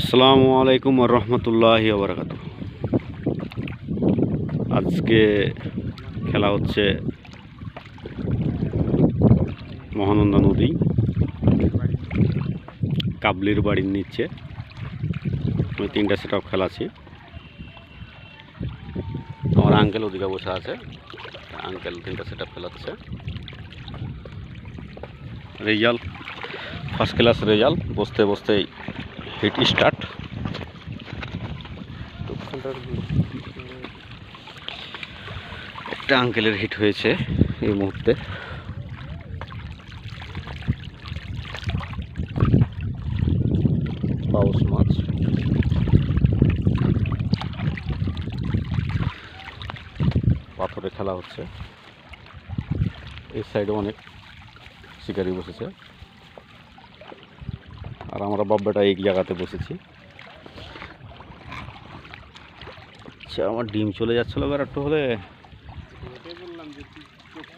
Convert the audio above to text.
আসসালামু আলাইকুম রহমতুল্লাহ বারকাত আজকে খেলা হচ্ছে মহানন্দা নদী। কাবলির বাড়ির নিচে। আমি তিনটা সেট খেলাছি। আমার আঙ্কেল ওদিকে বসে আছে। আঙ্কেল তিনটা সেট খেলাচ্ছে। রেজাল্ট ফার্স্ট ক্লাস রেজাল্ট, বসতে বসতেই হিট স্টার্ট একটা আঙ্কেলের হিট হয়েছে এই মুহূর্তে। মাছ। পাথরে খেলা হচ্ছে। এই সাইডে অনেক শিকারি বসেছে। আর আমরা বাব্বাটা এক জায়গাতে বসেছি। আচ্ছা আমার ডিম চলে যাচ্ছিল একটু হলে